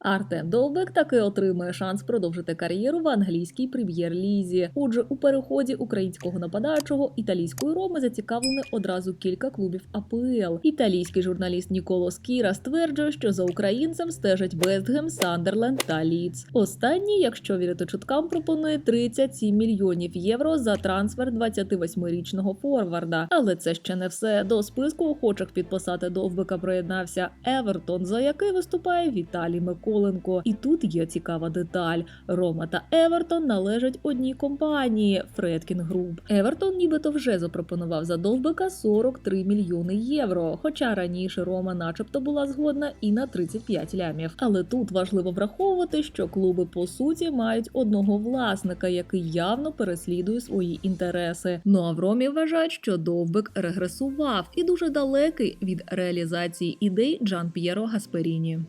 Артем Довбек таки отримує шанс продовжити кар'єру в англійській прем'єр-лізі. Отже, у переході українського нападаючого італійської роми зацікавлені одразу кілька клубів АПЛ. Італійський журналіст Ніколо Скіра стверджує, що за українцем стежать Вестгем, Сандерленд та Ліц. Останній, якщо вірити чуткам, пропонує 37 мільйонів євро за трансфер 28-річного форварда. Але це ще не все. До списку охочих підписати Довбика приєднався Евертон, за який виступає Віталій Миколенко. І тут є цікава деталь: Рома та Евертон належать одній компанії Фредкін Груп. Евертон нібито вже запропонував за Довбика 43 мільйони євро. Хоча раніше Рома, начебто, була згодна і на 35 лямів. Але тут важливо враховувати, що клуби по суті мають одного власника, який явно переслідує свої інтереси. Ну а в Ромі вважають, що Довбик регресував і дуже далекий від реалізації ідей Джан П'єро Гасперіні.